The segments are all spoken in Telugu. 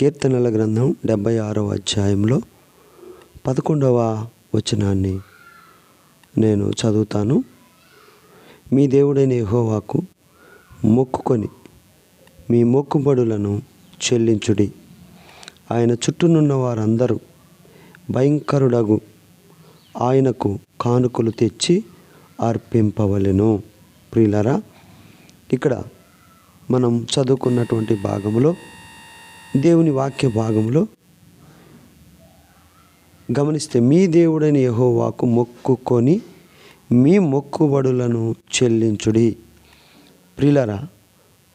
కీర్తనల గ్రంథం డెబ్భై ఆరవ అధ్యాయంలో పదకొండవ వచనాన్ని నేను చదువుతాను. మీ దేవుడైన యహోవాకు మొక్కుకొని మీ మొక్కుబడులను చెల్లించుడి. ఆయన చుట్టూనున్న వారందరూ భయంకరుడగు. ఆయనకు కానుకలు తెచ్చి అర్పింపవలెను. ప్రియులరా ఇక్కడ మనం చదువుకున్నటువంటి భాగంలో దేవుని వాక్య భాగంలో గమనిస్తే మీ దేవుడైన యహోవాకు మొక్కుకొని మీ మొక్కుబడులను చెల్లించుడి. ప్రిలరా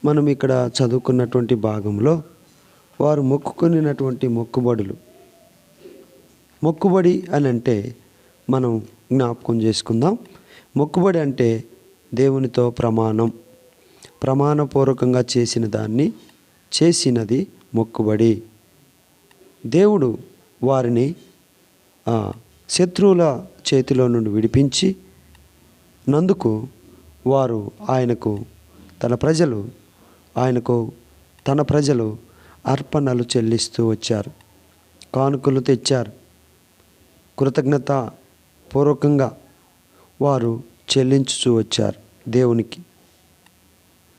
మనం ఇక్కడ చదువుకున్నటువంటి భాగంలో వారు మొక్కుకొనినటువంటి మొక్కుబడులు. మొక్కుబడి అని అంటే మనం జ్ఞాపకం చేసుకుందాం. మొక్కుబడి అంటే దేవునితో ప్రమాణం. ప్రమాణపూర్వకంగా చేసిన దాన్ని చేసినది మొక్కుబడి. దేవుడు వారిని ఆ, శత్రువుల చేతిలో నుండి విడిపించి నందుకు వారు ఆయనకు తన ప్రజలు ఆయనకు తన ప్రజలు అర్పణలు చెల్లిస్తూ వచ్చారు. కానుకలు తెచ్చారు. కృతజ్ఞత పూర్వకంగా వారు చెల్లించుచూ వచ్చారు దేవునికి.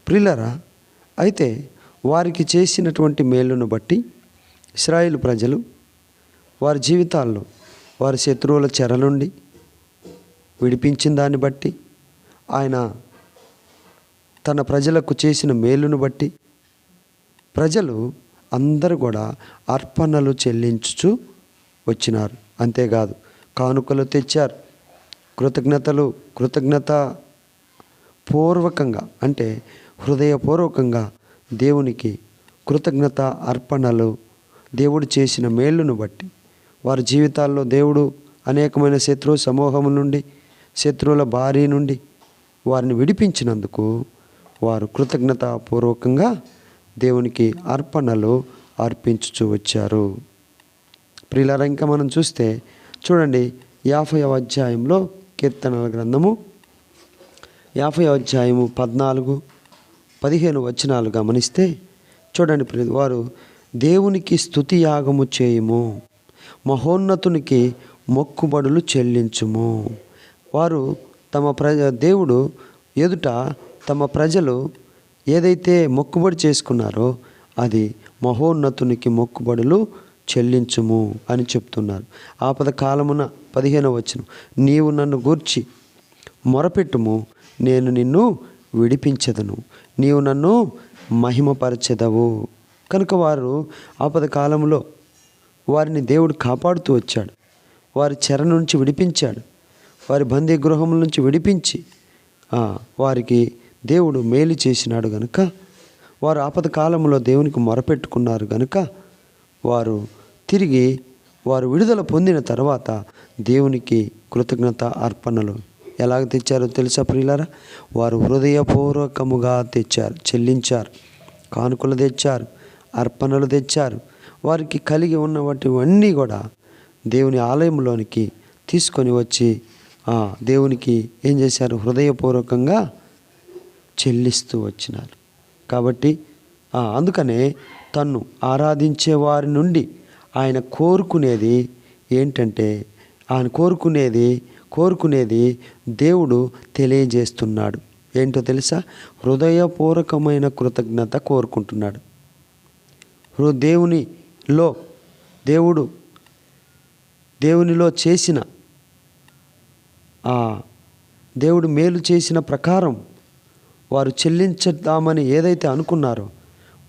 ప్రిల్లరా అయితే వారికి చేసినటువంటి మేలును బట్టి ఇస్రాయేల్ ప్రజలు వారి జీవితాల్లో వారి శత్రువుల చెర నుండి విడిపించిన దాన్ని బట్టి ఆయన తన ప్రజలకు చేసిన మేలును బట్టి ప్రజలు అందరూ కూడా అర్పణలు చెల్లించుచు వచ్చినారు. అంతేకాదు కానుకలు తెచ్చారు. కృతజ్ఞతలు కృతజ్ఞత పూర్వకంగా అంటే హృదయపూర్వకంగా దేవునికి కృతజ్ఞత అర్పణలు. దేవుడు చేసిన మేలును బట్టి. వారి జీవితాల్లో దేవుడు అనేకమైన శత్రు సమూహం నుండి శత్రువుల భారీ నుండి వారిని విడిపించినందుకు వారు కృతజ్ఞతాపూర్వకంగా దేవునికి అర్పణలు అర్పించుచూ వచ్చారు. ప్రియులారా ఇంకా మనం చూస్తే చూడండి యాభై అధ్యాయంలో కీర్తనల గ్రంథము. యాభై అధ్యాయము పద్నాలుగు పదిహేను వచనాలు గమనిస్తే చూడండి ప్రియ వారు దేవునికి స్థుతి యాగము చేయము మహోన్నతునికి మొక్కుబడులు చెల్లించుము. వారు తమ ప్రజ దేవుడు ఎదుట తమ ప్రజలు ఏదైతే మొక్కుబడి చేసుకున్నారో అది మహోన్నతునికి మొక్కుబడులు చెల్లించుము అని చెప్తున్నారు. ఆపద కాలమున పదిహేనవ వచనం నీవు నన్ను గూర్చి మొరపెట్టుము నేను నిన్ను విడిపించదును. నీవు నన్ను మహిమపరచెదవు. కనుక వారు ఆపద కాలంలో వారిని దేవుడు కాపాడుతూ వచ్చాడు. వారి చెర నుంచి విడిపించాడు. వారి బందీ గృహముల నుంచి విడిపించి వారికి దేవుడు మేలు చేసినాడు గనుక వారు ఆపద కాలంలో దేవునికి మొరపెట్టుకున్నారు గనుక వారు తిరిగి వారు విడుదల పొందిన తర్వాత దేవునికి కృతజ్ఞత అర్పణలు. ఎలాగ తెచ్చారో తెలుసా ప్రియులారా? వారు హృదయపూర్వకముగా తెచ్చారు చెల్లించారు కానుకలు తెచ్చారు అర్పణలు తెచ్చారు. వారికి కలిగి ఉన్నవన్నీ కూడా దేవుని ఆలయంలోనికి తీసుకొని వచ్చి ఆ, దేవునికి ఏం చేశారు? హృదయపూర్వకంగా చెల్లిస్తూ వచ్చినారు. కాబట్టి అందుకనే తన్ను ఆరాధించే వారి నుండి ఆయన కోరుకునేది ఏంటంటే ఆయన కోరుకునేది కోరుకునేది దేవుడు తెలియజేస్తున్నాడు. ఏంటో తెలుసా? హృదయపూర్వకమైన కృతజ్ఞత కోరుకుంటున్నాడు. దేవునిలో దేవుడు దేవునిలో చేసిన ఆ దేవుడు మేలు చేసిన ప్రకారం వారు చెల్లించుదామని ఏదైతే అనుకున్నారో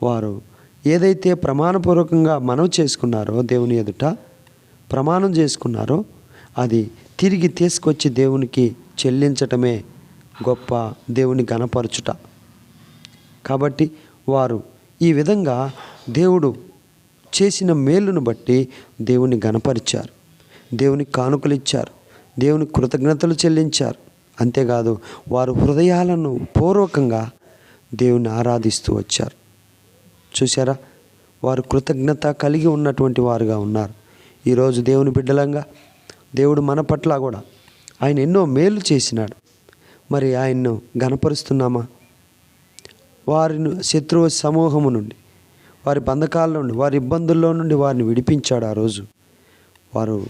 వారు ఏదైతే ప్రమాణపూర్వకంగా మనవి చేసుకున్నారో దేవుని ఎదుట ప్రమాణం చేసుకున్నారో అది తిరిగి తీసుకొచ్చి దేవునికి చెల్లించటమే గొప్ప దేవుని గణపరచుట కాబట్టి వారు ఈ విధంగా దేవుడు చేసిన మేలును బట్టి దేవుని గణపరిచారు దేవుని కానుకలు ఇచ్చారు దేవుని కృతజ్ఞతలు చెల్లించారు. అంతేకాదు వారు హృదయాలను పూర్వకంగా దేవుని ఆరాధిస్తూ వచ్చారు. చూసారా వారు కృతజ్ఞత కలిగి ఉన్నటువంటి వారుగా ఉన్నారు. ఈరోజు దేవుని బిడ్డలంగా దేవుడు మన పట్ల కూడా ఆయన ఎన్నో మేలు చేసినాడు. మరి ఆయన్ను గణపరుస్తున్నామా వారిని శత్రువు సమూహము నుండి వారి బంధకాల నుండి వారి ఇబ్బందుల్లో నుండి వారిని విడిపించాడు ఆ రోజు. వారు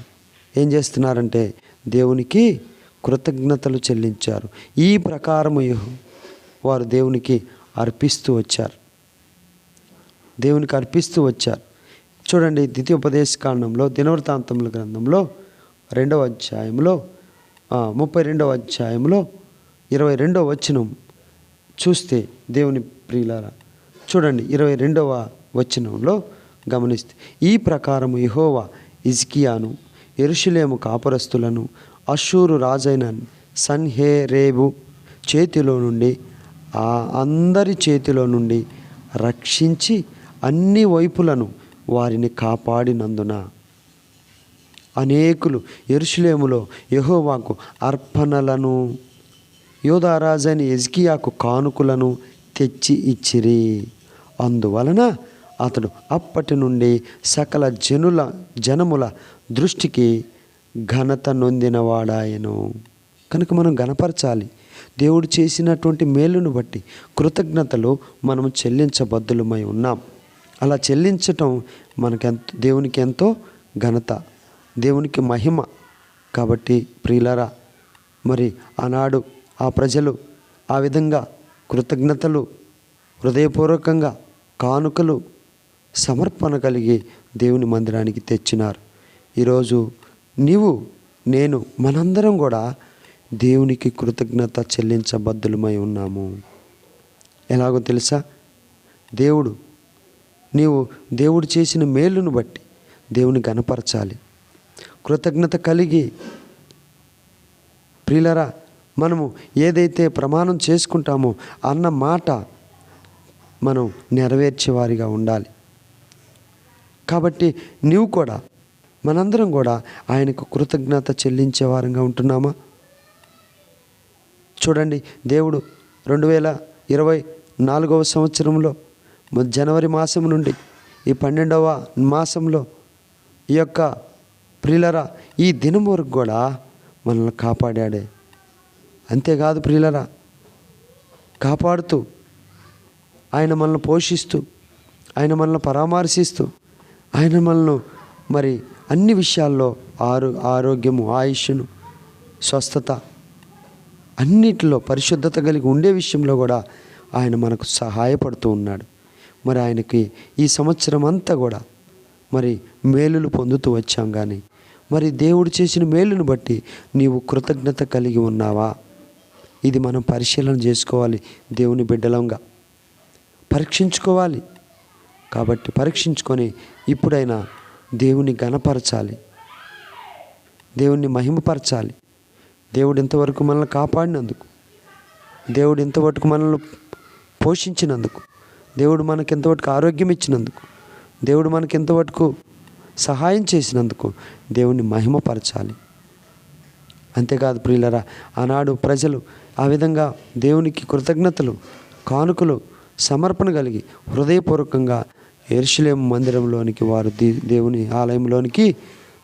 ఏం చేస్తున్నారంటే దేవునికి కృతజ్ఞతలు చెల్లించారు. ఈ ప్రకారము వారు దేవునికి అర్పిస్తూ వచ్చారు. దేవునికి అర్పిస్తూ వచ్చారు. చూడండి ద్వితీయోపదేశ కాండంలో దినవృత్తాంతముల గ్రంథంలో రెండవ అధ్యాయంలో ముప్పై రెండవ అధ్యాయంలో ఇరవై రెండవ వచనం చూస్తే దేవుని ప్రియులారా చూడండి ఇరవై రెండవ వచనంలో గమనిస్తే ఈ ప్రకారము ఇహోవా ఇజ్కియాను ఎరుషులేము కాపురస్తులను అషూరు రాజైన సన్హేరేబు చేతిలో నుండి ఆ అందరి చేతిలో నుండి రక్షించి అన్ని వైపులను వారిని కాపాడినందున. అనేకులు ఎరుషులేములో యహోవాకు అర్పణలను యోధారాజైన ఎజ్కియాకు కానుకలను తెచ్చి ఇచ్చిరి. అందువలన అతడు అప్పటి నుండి సకల జనుల జనముల దృష్టికి ఘనత నొందినవాడాయను. కనుక మనం గణపరచాలి. దేవుడు చేసినటువంటి మేలును బట్టి కృతజ్ఞతలు మనం చెల్లించబద్దులమై ఉన్నాం. అలా చెల్లించటం మనకెంత దేవునికి ఎంతో ఘనత. దేవునికి మహిమ. కాబట్టి ప్రియులరా మరి ఆనాడు ఆ ప్రజలు ఆ విధంగా కృతజ్ఞతలు హృదయపూర్వకంగా కానుకలు సమర్పణ కలిగి దేవుని మందిరానికి తెచ్చినారు. ఈరోజు నీవు నేను మనందరం కూడా దేవునికి కృతజ్ఞత చెల్లించబద్దులమై ఉన్నాము. ఎలాగో తెలుసా? దేవుడు నీవు దేవుడు చేసిన మేలును బట్టి దేవుని గనపరచాలి కృతజ్ఞత కలిగి ప్రియులరా మనము ఏదైతే ప్రమాణం చేసుకుంటామో అన్న మాట మనం నెరవేర్చేవారిగా ఉండాలి. కాబట్టి నీవు కూడా మనందరం కూడా ఆయనకు కృతజ్ఞత చెల్లించే వారంగా ఉంటున్నామా? చూడండి దేవుడు రెండు వేల ఇరవై నాలుగవ సంవత్సరంలో జనవరి మాసం నుండి ఈ పన్నెండవ మాసంలో ఈ యొక్క ప్రియులరా ఈ దినం వరకు కూడా మనల్ని కాపాడాడే. అంతేకాదు ప్రియులరా కాపాడుతూ ఆయన మనల్ని పోషిస్తూ ఆయన మనల్ని పరామర్శిస్తూ ఆయన మనల్ని మరి అన్ని విషయాల్లో ఆరో ఆరోగ్యము ఆయుష్ను స్వస్థత అన్నిటిలో పరిశుద్ధత కలిగి ఉండే విషయంలో కూడా ఆయన మనకు సహాయపడుతూ ఉన్నాడు. మరి ఆయనకి ఈ సంవత్సరం అంతా కూడా మరి మేలులు పొందుతూ వచ్చాం కానీ మరి దేవుడు చేసిన మేలును బట్టి నీవు కృతజ్ఞత కలిగి ఉన్నావా? ఇది మనం పరిశీలన చేసుకోవాలి దేవుని బిడ్డలంగా. పరీక్షించుకోవాలి. కాబట్టి పరీక్షించుకొని ఇప్పుడైనా దేవుని గణపరచాలి. దేవుణ్ణి మహిమపరచాలి. దేవుడు ఇంతవరకు మనల్ని కాపాడినందుకు దేవుడు ఇంతవరకు మనల్ని పోషించినందుకు దేవుడు మనకి ఇంతవరకు ఆరోగ్యం ఇచ్చినందుకు దేవుడు మనకి ఎంతవరకు సహాయం చేసినందుకు దేవుణ్ణి మహిమపరచాలి. అంతేకాదు ప్రియులరా ఆనాడు ప్రజలు ఆ విధంగా దేవునికి కృతజ్ఞతలు కానుకలు సమర్పణ కలిగి హృదయపూర్వకంగా ఎరుషులేం మందిరంలోనికి వారు దీ దేవుని ఆలయంలోనికి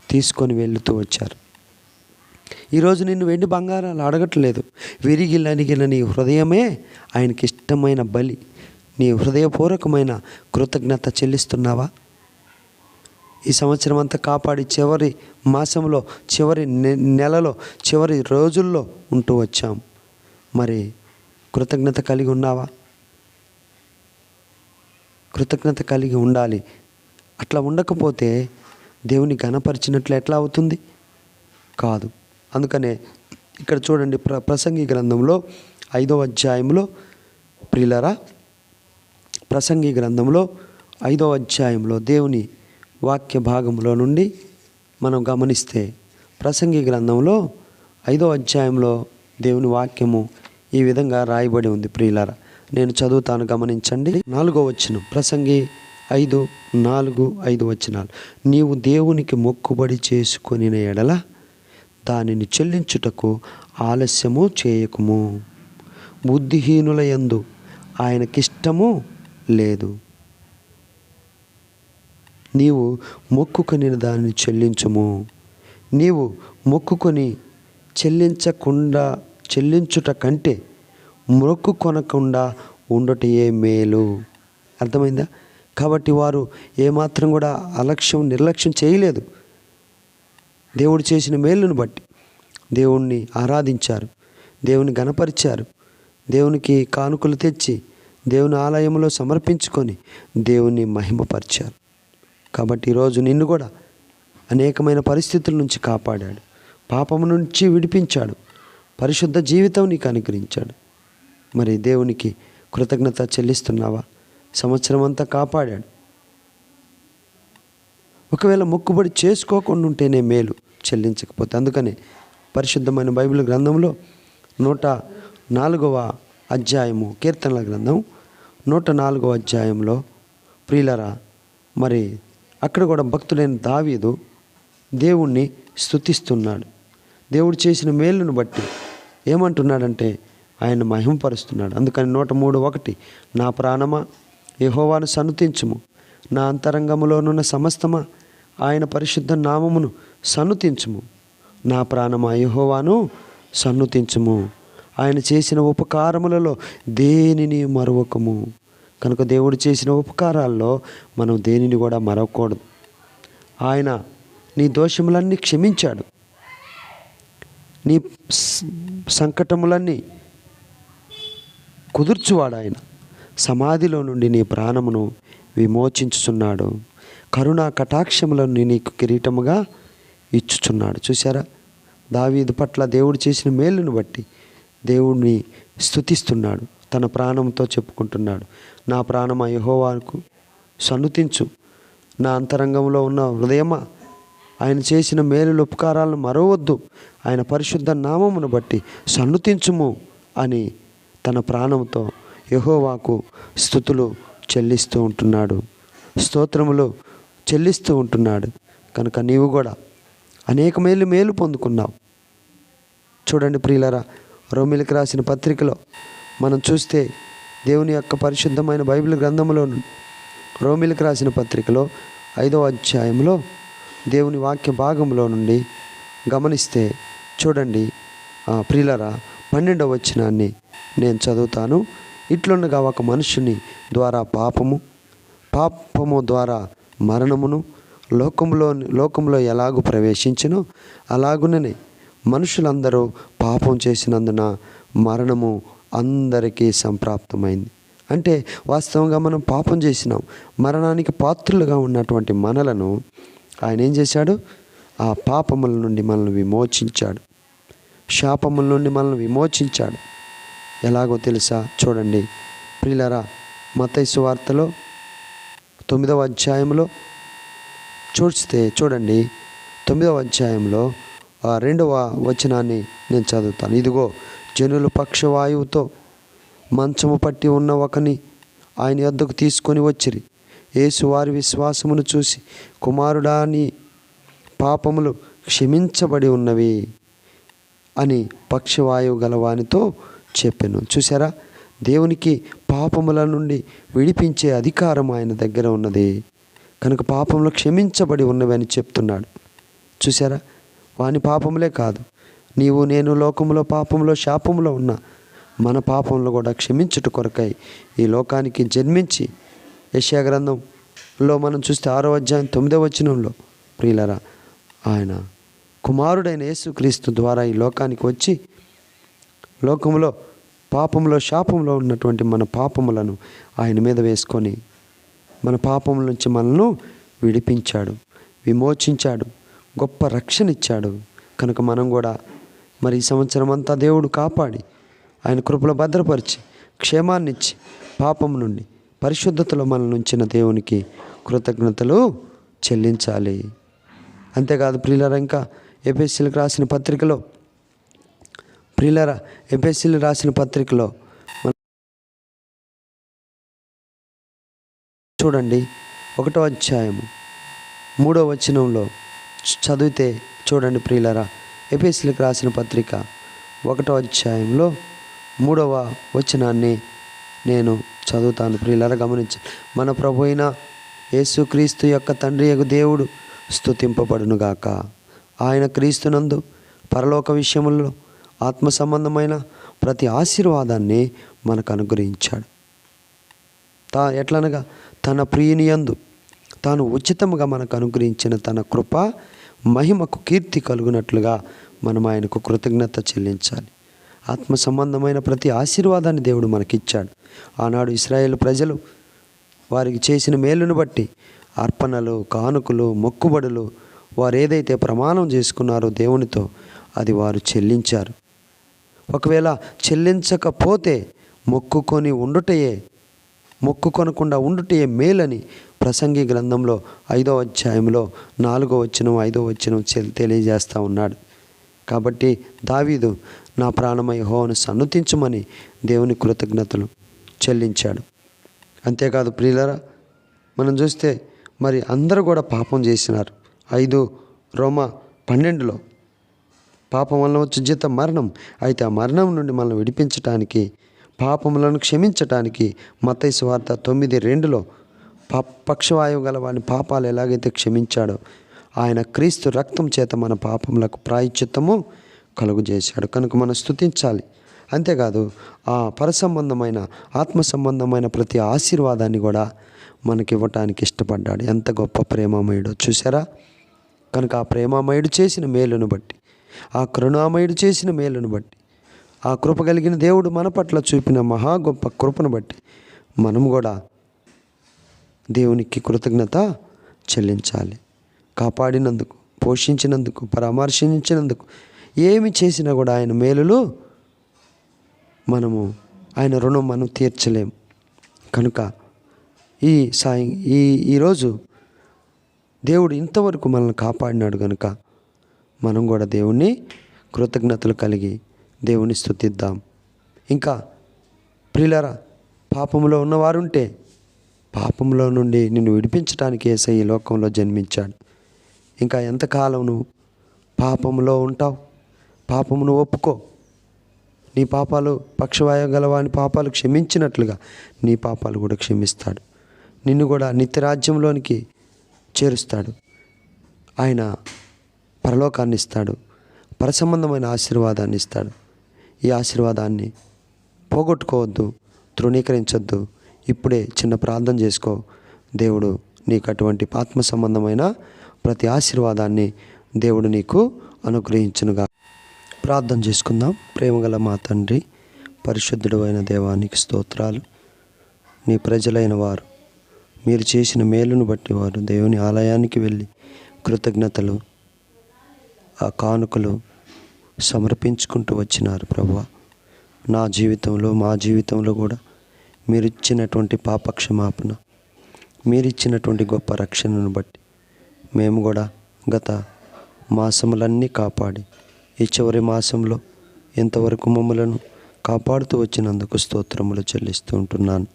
తీసుకొని వెళుతూ వచ్చారు. ఈరోజు నిన్ను వెండి బంగారాలు అడగట్లేదు. విరిగి నీ హృదయమే ఆయనకి ఇష్టమైన బలి. నీ హృదయపూర్వకమైన కృతజ్ఞత చెల్లిస్తున్నావా? ఈ సంవత్సరం అంతా కాపాడి చివరి మాసంలో చివరి నె- నెలలో చివరి రోజుల్లో ఉంటూ వచ్చాం. మరి కృతజ్ఞత కలిగి ఉన్నావా? కృతజ్ఞత కలిగి ఉండాలి. అట్లా ఉండకపోతే దేవుని ఘనపరిచినట్లు ఎట్లా అవుతుంది? కాదు. అందుకనే ఇక్కడ చూడండి ప్ర ప్రసంగి గ్రంథంలో ఐదవ అధ్యాయంలో ప్రిలరా ప్రసంగి గ్రంథంలో ఐదో అధ్యాయంలో దేవుని వాక్య భాగంలో నుండి మనం గమనిస్తే ప్రసంగి గ్రంథంలో ఐదో అధ్యాయంలో దేవుని వాక్యము ఈ విధంగా రాయబడి ఉంది ప్రియులార. నేను చదువుతాను గమనించండి. నాలుగో వచ్చిన ప్రసంగి ఐదు నాలుగు ఐదు వచనాలు. నీవు దేవునికి మొక్కుబడి చేసుకొని ఎడల దానిని చెల్లించుటకు ఆలస్యము చేయకుము. బుద్ధిహీనుల యందు ఆయనకిష్టము లేదు. నీవు మొక్కుకొని దానిని చెల్లించుము. నీవు మొక్కుకొని చెల్లించకుండా చెల్లించుట కంటే మొక్కు కొనకుండా ఉండటయే మేలు. అర్థమైందా? కాబట్టి వారు ఏమాత్రం కూడా అలక్ష్యం నిర్లక్ష్యం చేయలేదు. దేవుడు చేసిన మేలును బట్టి దేవుణ్ణి ఆరాధించారు. దేవుని గణపరిచారు దేవునికి కానుకలు తెచ్చి దేవుని ఆలయంలో సమర్పించుకొని దేవుని మహిమపరిచారు. కాబట్టి ఈరోజు నిన్ను కూడా అనేకమైన పరిస్థితుల నుంచి కాపాడాడు. పాపము నుంచి విడిపించాడు. పరిశుద్ధ జీవితం నీకు అనుగ్రహించాడు. మరి దేవునికి కృతజ్ఞత చెల్లిస్తున్నావా? సంవత్సరం అంతా కాపాడాడు. ఒకవేళ మొక్కుబడి చేసుకోకుండా ఉంటేనే మేలు చెల్లించకపోతే. అందుకనే పరిశుద్ధమైన బైబిల్ గ్రంథంలో నూట నాలుగవ అధ్యాయము కీర్తనల గ్రంథం నూట నాలుగో అధ్యాయంలో ప్రియులరా మరి అక్కడ కూడా భక్తుడైన దావీదు దేవుణ్ణి స్తుతిస్తున్నాడు. దేవుడు చేసిన మేలును బట్టి ఏమంటున్నాడంటే ఆయన మహిమపరుస్తున్నాడు. అందుకని నూట మూడు ఒకటి నా ప్రాణమా యహోవాను సన్నుతించుము నా అంతరంగములోనున్న సమస్తమా ఆయన పరిశుద్ధ నామమును సన్నుతించుము నా ప్రాణమా యహోవాను సన్నుతించుము ఆయన చేసిన ఉపకారములలో దేనిని మరవకము? కనుక దేవుడు చేసిన ఉపకారాల్లో మనం దేనిని కూడా మరవకూడదు. ఆయన నీ దోషములన్నీ క్షమించాడు. నీ సంకటములన్నీ కుదుర్చువాడు ఆయన. సమాధిలో నుండి నీ ప్రాణమును విమోచించుచున్నాడు. కరుణా కటాక్షములను నీకు కిరీటముగా ఇచ్చుచున్నాడు. చూసారా దావీదు పట్ల దేవుడు చేసిన మేలును బట్టి దేవుడిని స్తుతిస్తున్నాడు. తన ప్రాణంతో చెప్పుకుంటున్నాడు. నా ప్రాణమ యహోవాకు? సన్నుతించు నా అంతరంగంలో ఉన్న హృదయమా? ఆయన చేసిన మేలుల ఉపకారాలను మరవద్దు ఆయన పరిశుద్ధ నామమును బట్టి సన్నుతించుము అని తన ప్రాణంతో యహోవాకు స్థుతులు చెల్లిస్తూ ఉంటున్నాడు. స్తోత్రములు చెల్లిస్తూ ఉంటున్నాడు. కనుక నీవు కూడా అనేక మేలు మేలు పొందుకున్నావు. చూడండి ప్రియులరా రోమిలకు రాసిన పత్రికలో మనం చూస్తే దేవుని యొక్క పరిశుద్ధమైన బైబిల్ గ్రంథంలో రోమిలకు రాసిన పత్రికలో ఐదవ అధ్యాయంలో దేవుని వాక్య భాగంలో నుండి గమనిస్తే చూడండి ప్రియులరా పన్నెండవ వచనాన్ని నేను చదువుతాను. ఇట్లుండగా ఒక మనుషుని ద్వారా పాపము పాపము ద్వారా మరణమును లోకంలో లోకంలో ఎలాగూ ప్రవేశించినో అలాగుననే మనుషులందరూ పాపం చేసినందున మరణము అందరికీ సంప్రాప్తమైంది. అంటే వాస్తవంగా మనం పాపం చేసినాం. మరణానికి పాత్రులుగా ఉన్నటువంటి మనలను ఆయన ఏం చేశాడు? ఆ పాపముల నుండి మనల్ని విమోచించాడు. శాపముల నుండి మనల్ని విమోచించాడు. ఎలాగో తెలుసా? చూడండి. ప్రిలరా మతైసు వార్తలో తొమ్మిదవ అధ్యాయంలో చూస్తే చూడండి. తొమ్మిదవ అధ్యాయంలో రెండవ వచనాన్ని నేను చదువుతాను. ఇదిగో జనులు పక్షవాయువుతో మంచము పట్టి ఉన్న ఒకని ఆయన యొద్దకు తీసుకొని వచ్చిరి. యేసు వారి విశ్వాసమును చూసి కుమారుడాని పాపములు క్షమించబడి ఉన్నవి అని పక్షవాయువు గలవానితో చెప్పాను. చూసారా దేవునికి పాపముల నుండి విడిపించే అధికారం ఆయన దగ్గర ఉన్నది. కనుక పాపములు క్షమించబడి ఉన్నవి అని చెప్తున్నాడు. చూసారా వాని పాపములే కాదు. నీవు నేను లోకములో పాపంలో శాపంలో ఉన్న మన పాపంలో కూడా క్షమించుట కొరకై ఈ లోకానికి జన్మించి. యెషయా గ్రంథంలో మనం చూస్తే ఆరో అధ్యాయం తొమ్మిదో వచనంలో ప్రియులరా ఆయన కుమారుడైన యేసుక్రీస్తు ద్వారా ఈ లోకానికి వచ్చి లోకంలో పాపంలో శాపంలో ఉన్నటువంటి మన పాపములను ఆయన మీద వేసుకొని మన పాపముల నుంచి మనల్ని విడిపించాడు విమోచించాడు. గొప్ప రక్షణ ఇచ్చాడు. కనుక మనం కూడా మరి ఈ సంవత్సరం అంతా దేవుడు కాపాడి ఆయన కృపలో భద్రపరిచి క్షేమాన్నిచ్చి పాపం నుండి పరిశుద్ధతలో మనల్ని ఉంచిన దేవునికి కృతజ్ఞతలు చెల్లించాలి. అంతేకాదు ప్రియులరా ఇంకా ఎపిఎస్సీలకు రాసిన పత్రికలో ప్రియులరా ఎపిఎస్సీలు రాసిన పత్రికలో చూడండి ఒకటో అధ్యాయము మూడో వచనంలో చదివితే చూడండి ప్రియులరా ఎపిఎస్సీలకు రాసిన పత్రిక ఒకటో అధ్యాయంలో మూడవ వచనాన్ని నేను చదువుతాను. ప్రియులరా గమనించి మన ప్రభు అయిన యేసుక్రీస్తు యొక్క తండ్రి యొక్క దేవుడు స్థుతింపబడునుగాక ఆయన క్రీస్తునందు పరలోక విషయముల్లో ఆత్మ సంబంధమైన ప్రతి ఆశీర్వాదాన్ని మనకు అనుగ్రహించాడు. తా ఎట్లనగా తన ప్రియునియందు తాను ఉచితముగా మనకు అనుగ్రహించిన తన కృప మహిమకు కీర్తి కలుగునట్లుగా మనం ఆయనకు కృతజ్ఞత చెల్లించాలి. ఆత్మ సంబంధమైన ప్రతి ఆశీర్వాదాన్ని దేవుడు మనకిచ్చాడు. ఆనాడు ఇస్రాయేల్ ప్రజలు వారికి చేసిన మేలును బట్టి అర్పణలు కానుకలు మొక్కుబడులు వారు ఏదైతే ప్రమాణం చేసుకున్నారో దేవునితో అది వారు చెల్లించారు. ఒకవేళ చెల్లించకపోతే మొక్కుకొని ఉండుటయే మొక్కు కొనకుండా ఉండుటయే మేలని ప్రసంగి గ్రంథంలో ఐదో అధ్యాయంలో నాలుగో వచనం ఐదో వచనం తెలియజేస్తూ ఉన్నాడు. కాబట్టి దావీదు నా ప్రాణమై హోను సన్నతించమని దేవుని కృతజ్ఞతలు చెల్లించాడు. అంతేకాదు ప్రియులరా మనం చూస్తే మరి అందరూ కూడా పాపం చేసినారు. ఐదు రోమ పన్నెండులో పాపం వలన వచ్చే జీతం మరణం అయితే ఆ మరణం నుండి మనల్ని విడిపించటానికి పాపములను క్షమించటానికి మతైసు వార్త తొమ్మిది రెండులో పక్షవాయువు గల వాని పాపాలు ఎలాగైతే క్షమించాడో ఆయన క్రీస్తు రక్తం చేత మన పాపములకు ప్రాయశ్చిత్తము కలుగు చేశాడు కనుక మనం స్తుతించాలి. అంతేకాదు ఆ పరసంబంధమైన ఆత్మ సంబంధమైన ప్రతి ఆశీర్వాదాన్ని కూడా మనకి ఇవ్వటానికి ఇష్టపడ్డాడు. ఎంత గొప్ప ప్రేమామయుడు చూసారా కనుక ఆ ప్రేమామయుడు చేసిన మేలును బట్టి ఆ కరుణామయుడు చేసిన మేలును బట్టి ఆ కృప కలిగిన దేవుడు మన పట్ల చూపిన మహా గొప్ప కృపను బట్టి మనం కూడా దేవునికి కృతజ్ఞత చెల్లించాలి. కాపాడినందుకు పోషించినందుకు పరామర్శించినందుకు ఏమి చేసినా కూడా ఆయన మేలులు మనము ఆయన రుణం మనం తీర్చలేం. కనుక ఈ సాయం ఈ ఈరోజు దేవుడు ఇంతవరకు మనల్ని కాపాడినాడు కనుక మనం కూడా దేవుణ్ణి కృతజ్ఞతలు కలిగి దేవుని స్తుతిద్దాం ఇంకా ప్రిలరా పాపంలో ఉన్నవారుంటే పాపంలో నుండి నిన్ను విడిపించడానికి ఏసై ఈ లోకంలో జన్మించాడు. ఇంకా ఎంతకాలం నువ్వు పాపంలో ఉంటావు? పాపమును ఒప్పుకో. నీ పాపాలు పక్షవాయు గలవాని పాపాలు క్షమించినట్లుగా నీ పాపాలు కూడా క్షమిస్తాడు. నిన్ను కూడా నిత్యరాజ్యంలోనికి చేరుస్తాడు. ఆయన పరలోకాన్ని ఇస్తాడు. పరసంబంధమైన ఆశీర్వాదాన్ని ఇస్తాడు. ఈ ఆశీర్వాదాన్ని పోగొట్టుకోవద్దు తృణీకరించొద్దు. ఇప్పుడే చిన్న ప్రార్థన చేసుకో. దేవుడు నీకు అటువంటి ఆత్మ సంబంధమైన ప్రతి ఆశీర్వాదాన్ని దేవుడు నీకు అనుగ్రహించునుగా. ప్రార్థన చేసుకుందాం. ప్రేమగల మా తండ్రి పరిశుద్ధుడు అయిన దేవానికి స్తోత్రాలు. నీ ప్రజలైన వారు మీరు చేసిన మేలును బట్టి వారు దేవుని ఆలయానికి వెళ్ళి కృతజ్ఞతలు ఆ కానుకలు సమర్పించుకుంటూ వచ్చినారు ప్రభు నా జీవితంలో మా జీవితంలో కూడా మీరిచ్చినటువంటి పాప క్షమాపణ మీరిచ్చినటువంటి గొప్ప రక్షణను బట్టి మేము కూడా గత మాసములన్నీ కాపాడి ఈ చివరి మాసంలో ఇంతవరకు మమ్మలను కాపాడుతూ వచ్చినందుకు స్తోత్రములు చెల్లిస్తూ ఉంటున్నాను.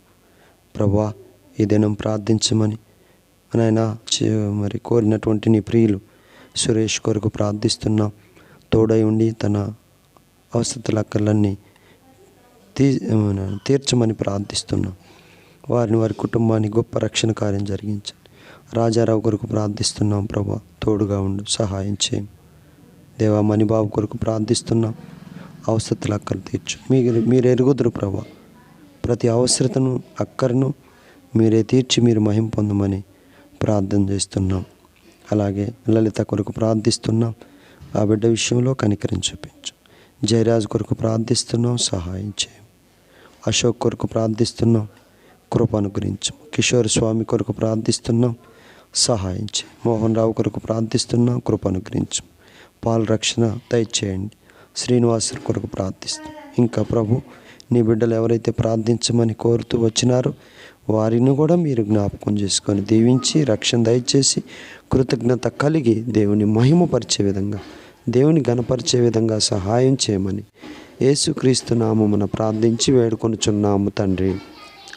ప్రభా ఈ దినం ప్రార్థించమని నాయన చే- మరి కోరినటువంటి నీ ప్రియులు సురేష్ కొరకు ప్రార్థిస్తున్నాం. తోడై ఉండి తన అవసరతల అక్కర్లన్నీ తీ తీర్చమని ప్రార్థిస్తున్నాం. వారిని వారి కుటుంబానికి గొప్ప రక్షణ కార్యం జరిగించండి. రాజారావు కొరకు ప్రార్థిస్తున్నాం ప్రభా తోడుగా ఉండు సహాయం చేయండి. దేవా మణిబాబు కొరకు ప్రార్థిస్తున్నాం. అవసరతలు అక్కలు తీర్చు. మీరు మీరు ఎరుగుదురు ప్రభా. ప్రతి అవసరతను అక్కరను మీరే తీర్చి మీరు మహిం పొందమని ప్రార్థన చేస్తున్నాం. అలాగే లలిత కొరకు ప్రార్థిస్తున్నాం. ఆ బిడ్డ విషయంలో కనికరించు చూపించు. జయరాజ్ కొరకు ప్రార్థిస్తున్నాం. సహాయం చేయండి. అశోక్ కొరకు ప్రార్థిస్తున్నాం. కృప అనుగ్రహించు. కిషోర్ స్వామి కొరకు ప్రార్థిస్తున్నాం. సహాయించి మోహన్ రావు కొరకు ప్రార్థిస్తున్నాం. కృప అనుగ్రహించు. పాల రక్షణ దయచేయండి. శ్రీనివాస్ కొరకు ప్రార్థిస్తాం ఇంకా ప్రభు నీ బిడ్డలు ఎవరైతే ప్రార్థించమని కోరుతూ వచ్చినారో వారిని కూడా మీరు జ్ఞాపకం చేసుకొని దీవించి రక్షణ దయచేసి కృతజ్ఞత కలిగి దేవుని మహిమపరిచే విధంగా దేవుని గణపరిచే విధంగా సహాయం చేయమని యేసుక్రీస్తు నామమున ప్రార్థించి వేడుకొనుచున్నాము తండ్రి.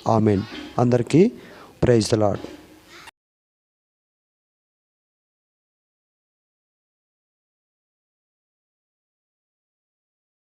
ఆమెన్. అందరికీ ప్రైజ్ లాడ్